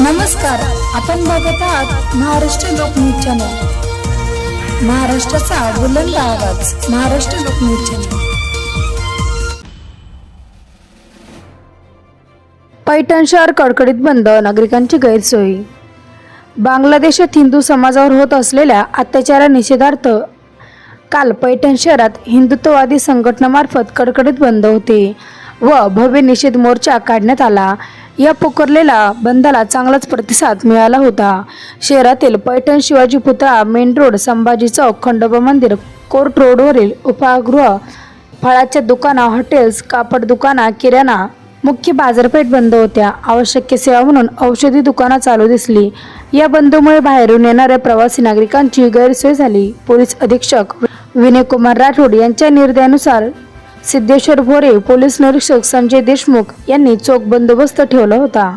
नमस्कार आपण बघत आहात महाराष्ट्र लोकन्यूज चॅनल. महाराष्ट्राचा बुलंद आवाज महाराष्ट्र लोकन्यूज चॅनल. पैठण शहर कडकडीत बंद नागरिकांची गैरसोयी. बांगलादेशात हिंदू समाजावर होत असलेल्या अत्याचारा निषेधार्थ काल पैठण शहरात हिंदुत्ववादी संघटनामार्फत कडकडीत बंद होते व भव्य निषेध मोर्चा काढण्यात आला. या पोखरलेला बंदाला चांगलाच प्रतिसाद मिळाला होता. शहरातील पैठण शिवाजी पुतळा मेन रोड संभाजी चौक खंडोबा मंदिर कोर्ट रोडवरील उपाहागृह फळाच्या दुकाना हॉटेल्स कापड दुकाना किराणा मुख्य बाजारपेठ बंद होत्या. आवश्यक सेवा म्हणून औषधी दुकानं चालू दिसली. या बंदमुळे बाहेरून येणाऱ्या प्रवासी नागरिकांची गैरसोय झाली. पोलीस अधीक्षक विनयकुमार राठोड यांच्या निर्णयानुसार सिद्धेश्वर भोरे पोलीस निरीक्षक संजय देशमुख यांनी चोख बंदोबस्त ठेवला होता.